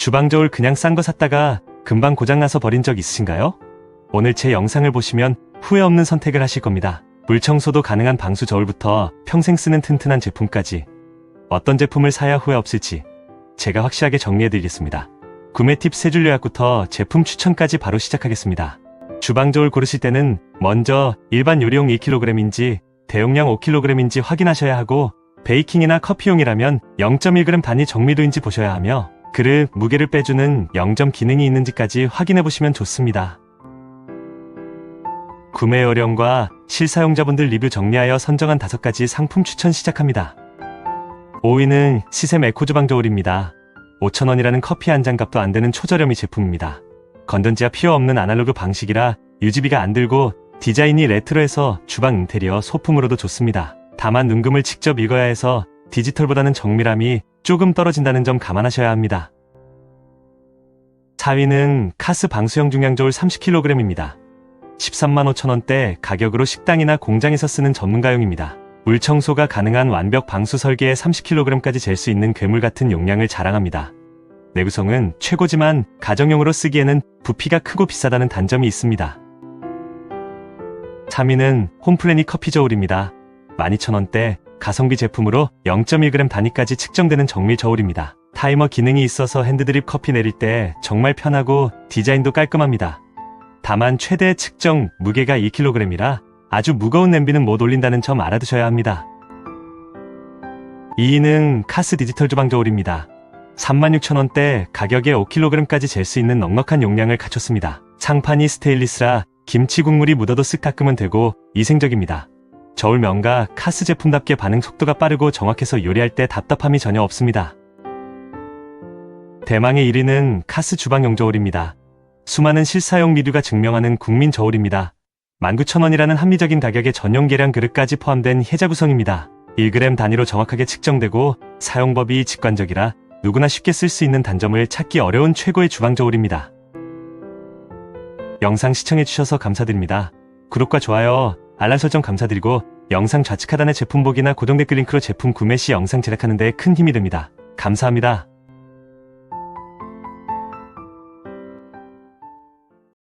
주방 저울 그냥 싼 거 샀다가 금방 고장나서 버린 적 있으신가요? 오늘 제 영상을 보시면 후회 없는 선택을 하실 겁니다. 물 청소도 가능한 방수 저울부터 평생 쓰는 튼튼한 제품까지 어떤 제품을 사야 후회 없을지 제가 확실하게 정리해드리겠습니다. 구매 팁 세 줄 요약부터 제품 추천까지 바로 시작하겠습니다. 주방 저울 고르실 때는 먼저 일반 요리용 2kg인지 대용량 5kg인지 확인하셔야 하고 베이킹이나 커피용이라면 0.1g 단위 정밀도인지 보셔야 하며 그릇 무게를 빼주는 0점 기능이 있는지까지 확인해 보시면 좋습니다. 구매 요령과 실사용자분들 리뷰 정리하여 선정한 5가지 상품 추천 시작합니다. 5위는 시샘 에코 주방 저울입니다. 5,000원이라는 커피 한 잔 값도 안 되는 초저렴이 제품입니다. 건전지와 피어 없는 아날로그 방식이라 유지비가 안 들고 디자인이 레트로해서 주방 인테리어 소품으로도 좋습니다. 다만 눈금을 직접 읽어야 해서 디지털보다는 정밀함이 조금 떨어진다는 점 감안하셔야 합니다. 4위는 카스 방수형 중량 저울 30kg입니다. 13만 5천원대 가격으로 식당이나 공장에서 쓰는 전문가용입니다. 물 청소가 가능한 완벽 방수 설계에 30kg까지 잴 수 있는 괴물 같은 용량을 자랑합니다. 내구성은 최고지만 가정용으로 쓰기에는 부피가 크고 비싸다는 단점이 있습니다. 3위는 홈플래닛 커피 저울입니다. 12,000원대 가성비 제품으로 0.1g 단위까지 측정되는 정밀 저울입니다. 타이머 기능이 있어서 핸드드립 커피 내릴 때 정말 편하고 디자인도 깔끔합니다. 다만 최대 측정 무게가 2kg이라 아주 무거운 냄비는 못 올린다는 점 알아두셔야 합니다. 2위는 카스 디지털 주방 저울입니다. 36,000원대 가격에 5kg까지 잴 수 있는 넉넉한 용량을 갖췄습니다. 상판이 스테인리스라 김치 국물이 묻어도 쓱 닦으면 되고 위생적입니다. 저울 명가 카스 제품답게 반응 속도가 빠르고 정확해서 요리할 때 답답함이 전혀 없습니다. 대망의 1위는 카스 주방용 저울입니다. 수많은 실사용 리뷰가 증명하는 국민 저울입니다. 19,000원이라는 합리적인 가격에 전용 계량 그릇까지 포함된 혜자 구성입니다. 1g 단위로 정확하게 측정되고 사용법이 직관적이라 누구나 쉽게 쓸 수 있는 단점을 찾기 어려운 최고의 주방 저울입니다. 영상 시청해주셔서 감사드립니다. 구독과 좋아요, 알람 설정 감사드리고 영상 좌측 하단의 제품 보기나 고정 댓글 링크로 제품 구매 시 영상 제작하는 데 큰 힘이 됩니다. 감사합니다.